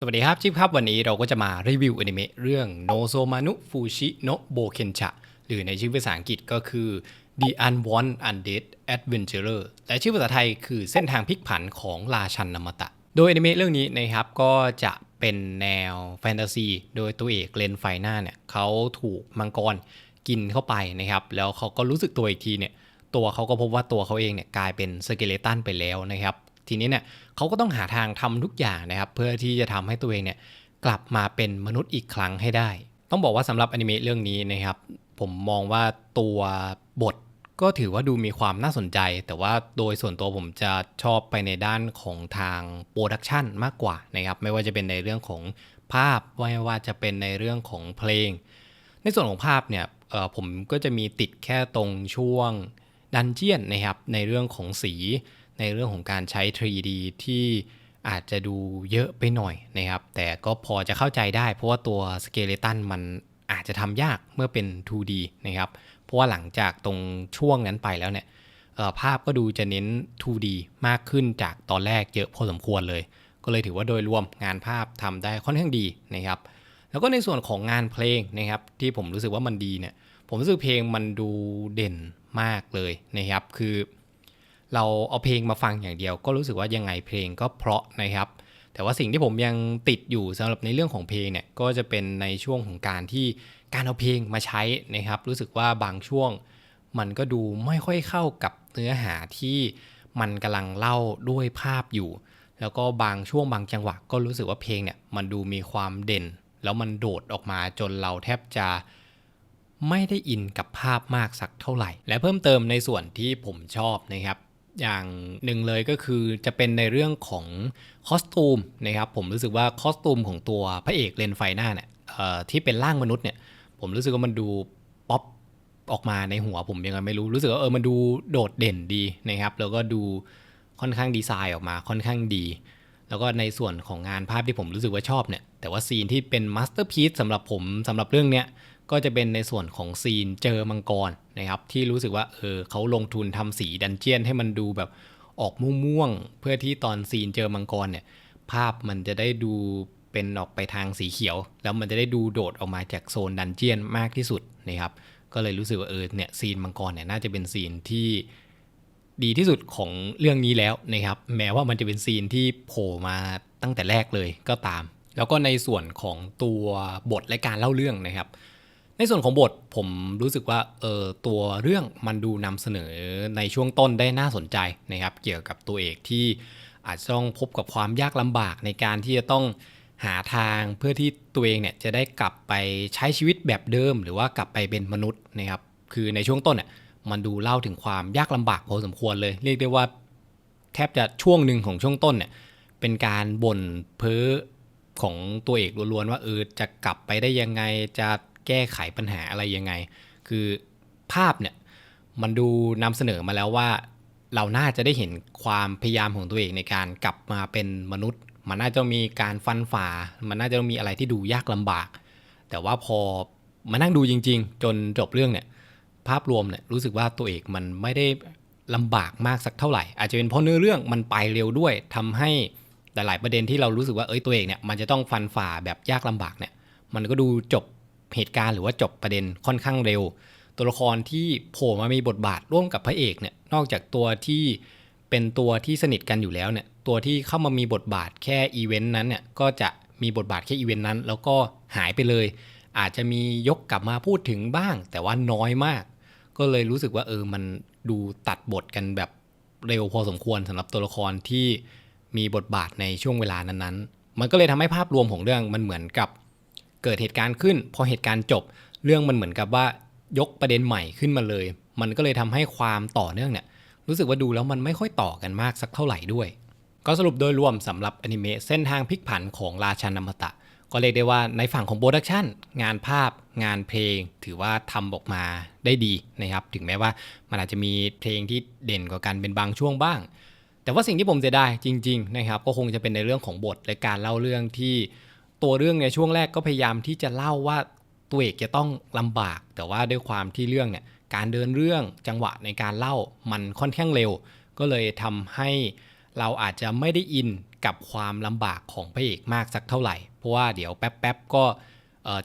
สวัสดีครับชิปครับวันนี้เราก็จะมารีวิวอนิเมะเรื่อง No s o m a n u Fushi no Bokencha หรือในชื่อภาษาอังกฤษก็คือ The Unwanted Undead Adventurer แต่ชื่อภาษาไทยคือเส้นทางพลิกผันของราชันนมตะ โดยอนิเมะเรื่องนี้นะครับก็จะเป็นแนวแฟนตาซี โดยตัวเอกเลนไฟหน้าเนี่ยเขาถูกมังกรกินเข้าไปนะครับ แล้วเขาก็รู้สึกตัวอีกทีเนี่ยตัวเขาก็พบว่าตัวเขาเองเนี่ยกลายเป็นสเกเลตันไปแล้วนะครับ ทีนี้เนี่ยเขาก็ต้องหาทางทำทุกอย่างนะครับเพื่อที่จะทำให้ตัวเองเนี่ยกลับมาเป็นมนุษย์อีกครั้งให้ได้ ต้องบอกว่าสำหรับอนิเมะเรื่องนี้นะครับผมมองว่าตัวบทก็ถือว่าดูมีความน่าสนใจ แต่ว่าโดยส่วนตัวผมจะชอบไปในด้านของทางโปรดักชันมากกว่านะครับไม่ว่าจะเป็นในเรื่องของภาพไม่ว่าจะเป็นในเรื่องของเพลง ในส่วนของภาพเนี่ยผมก็จะมีติดแค่ตรงช่วงดันเจียนนะครับในเรื่องของสี ในเรื่องของการใช้ 3D ที่อาจจะดูเยอะไปหน่อยนะครับ แต่ก็พอจะเข้าใจได้ เพราะว่าตัวสเกเลตันมันอาจจะทำยากเมื่อเป็น 2D นะครับ เพราะว่าหลังจากตรงช่วงนั้นไปแล้วเนี่ยภาพก็ดูจะเน้น 2D มากขึ้นจากตอนแรกเยอะพอสมควรเลย ก็เลยถือว่าโดยรวมงานภาพทำได้ค่อนข้างดีนะครับ แล้วก็ในส่วนของงานเพลงนะครับ ที่ผมรู้สึกว่ามันดีเนี่ย ผมรู้สึกเพลงมันดูเด่นมากเลยนะครับ คือ เราเอาเพลงมาฟังอย่างเดียว ก็รู้สึกว่ายังไงเพลงก็เพราะนะครับ แต่ว่าสิ่งที่ผมยังติดอยู่สำหรับในเรื่องของเพลงเนี่ยก็จะเป็นในช่วงของการที่การเอาเพลงมาใช้นะครับ รู้สึกว่าบางช่วง มันก็ดูไม่ค่อยเข้ากับเนื้อหาที่มันกำลังเล่าด้วยภาพอยู่ แล้วก็บางช่วงบางจังหวะ ก็รู้สึกว่าเพลงเนี่ยมันดูมีความเด่น แล้วมันโดดออกมาจนเราแทบจะไม่ได้อินกับภาพมากสักเท่าไหร่ และเพิ่มเติมในส่วนที่ผมชอบนะครับ อย่างหนึ่งเลยก็คือจะเป็นในเรื่องของคอสตูมนะครับผมรู้สึกว่าคอสตูมของตัวพระเอกเลนไฟหน้าเนี่ยที่เป็นร่างมนุษย์เนี่ยผมรู้สึกว่ามันดูป๊อปออกมาในหัวผมยังไงไม่รู้รู้สึกว่าเออมันดูโดดเด่นดีนะครับ แล้วก็ดูค่อนข้างดีไซน์ออกมาค่อนข้างดี แล้วก็ในส่วนของงานภาพที่ผมรู้สึกว่าชอบเนี่ยแต่ว่าซีนที่เป็นมาสเตอร์พีซสำหรับผมสำหรับเรื่องเนี้ย ก็จะเป็นในส่วนของซีนเจอมังกรนะครับ ที่รู้สึกว่าเออเขาลงทุนทำสีดันเจียนให้มันดูแบบออกม่วงๆเพื่อที่ตอนซีนเจอมังกรเนี่ย ภาพมันจะได้ดูเป็นออกไปทางสีเขียว แล้วมันจะได้ดูโดดออกมาจากโซนดันเจียนมากที่สุดนะครับ ก็เลยรู้สึกว่าเออเนี่ยซีนมังกรเนี่ยน่าจะเป็นซีนที่ดีที่สุดของเรื่องนี้แล้วนะครับ แม้ว่ามันจะเป็นซีนที่โผล่มาตั้งแต่แรกเลยก็ตาม แล้วก็ในส่วนของตัวบทและการเล่าเรื่องนะครับ ในส่วนของบทผมรู้สึกว่าเออตัวเรื่องมันดูนำเสนอในช่วงต้นได้น่าสนใจนะครับ เกี่ยวกับตัวเอกที่อาจจะต้องพบกับความยากลำบากในการที่จะต้องหาทางเพื่อที่ตัวเองเนี่ยจะได้กลับไปใช้ชีวิตแบบเดิม หรือว่ากลับไปเป็นมนุษย์นะครับ คือในช่วงต้นเนี่ยมันดูเล่าถึงความยากลำบากพอสมควรเลย เรียกได้ว่าแทบจะช่วงหนึ่งของช่วงต้นเนี่ยเป็นการบ่นเพ้อของตัวเอกล้วนๆว่าเออจะกลับไปได้ยังไงจะ แก้ไขปัญหาอะไรยังไง คือภาพเนี่ยมันดูนำเสนอมาแล้วว่า เราน่าจะได้เห็นความพยายามของตัวเองในการกลับมาเป็นมนุษย์ มันน่าจะมีการฟันฝ่า มันน่าจะมีอะไรที่ดูยากลำบาก แต่ว่าพอมานั่งดูจริง ๆ จนจบเรื่องเนี่ยภาพรวมเนี่ยรู้สึกว่าตัวเอกมันไม่ได้ลำบากมากสักเท่าไหร่ อาจจะเป็นเพราะเนื้อเรื่องมันไปเร็วด้วยทำให้หลาย ๆ ประเด็นที่เรารู้สึกว่าเอ้ยตัวเอกเนี่ยมันจะต้องฟันฝ่าแบบยากลำบากเนี่ยมันก็ดูจบ เหตุการณ์หรือว่าจบประเด็นค่อนข้างเร็ว ตัวละครที่โผล่มามีบทบาทร่วมกับพระเอกเนี่ยนอกจากตัวที่เป็นตัวที่สนิทกันอยู่แล้วเนี่ยตัวที่เข้ามามีบทบาทแค่อีเวนต์นั้นเนี่ยก็จะมีบทบาทแค่อีเวนต์นั้น แล้วก็หายไปเลย อาจจะมียกกลับมาพูดถึงบ้าง แต่ว่าน้อยมาก ก็เลยรู้สึกว่าเออมันดูตัดบทกันแบบเร็วพอสมควรสำหรับตัวละครที่มีบทบาทในช่วงเวลานั้นๆ มันก็เลยทำให้ภาพรวมของเรื่องมันเหมือนกับ เกิดเหตุการณ์ขึ้น พอเหตุการณ์จบ เรื่องมันเหมือนกับว่ายกประเด็นใหม่ขึ้นมาเลย มันก็เลยทำให้ความต่อเนื่องเนี่ยรู้สึกว่าดูแล้วมันไม่ค่อยต่อกันมากสักเท่าไหร่ด้วย ก็สรุปโดยรวมสำหรับอนิเมะเส้นทางพลิกผันของราชันนมตะ ก็เรียกได้ว่าในฝั่งของโปรดักชันงานภาพ งานเพลง ถือว่าทำออกมาได้ดีนะครับ ถึงแม้ว่ามันอาจจะมีเพลงที่เด่นกว่ากันเป็นบางช่วงบ้าง แต่ว่าสิ่งที่ผมเสียดายจริง ๆ นะครับ ก็คงจะเป็นในเรื่องของบทและการเล่าเรื่องที่ ตัวเรื่องในช่วงแรกก็พยายามที่จะเล่าว่าตัวเอกจะต้องลำบาก แต่ว่าด้วยความที่เรื่องเนี่ยการเดินเรื่องจังหวะในการเล่ามันค่อนข้างเร็ว ก็เลยทำให้เราอาจจะไม่ได้อินกับความลำบากของพระเอกมากสักเท่าไหร่ เพราะว่าเดี๋ยวแป๊บๆก็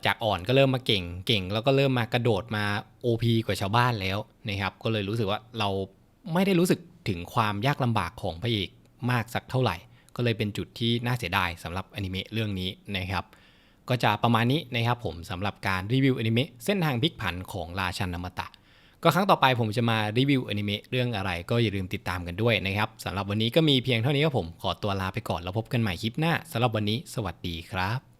จากอ่อนก็เริ่มมาเก่งเก่ง แล้วก็เริ่มมากระโดดมา OP กว่าชาวบ้านแล้วนะครับก็เลยรู้สึกว่าเราไม่ได้รู้สึกถึงความยากลำบากของพระเอกมากสักเท่าไหร่ ก็เลยเป็นจุดที่น่าเสียดายสำหรับอนิเมะเรื่องนี้นะครับก็จะประมาณนี้นะครับผมสำหรับการรีวิวอนิเมะเส้นทางพลิกผันของราชันนมตะ ก็ครั้งต่อไปผมจะมารีวิวอนิเมะเรื่องอะไร ก็อย่าลืมติดตามกันด้วยนะครับสำหรับวันนี้ก็มีเพียงเท่านี้ครับผมขอตัวลาไปก่อนแล้วพบกันใหม่คลิปหน้าสำหรับวันนี้ สวัสดีครับ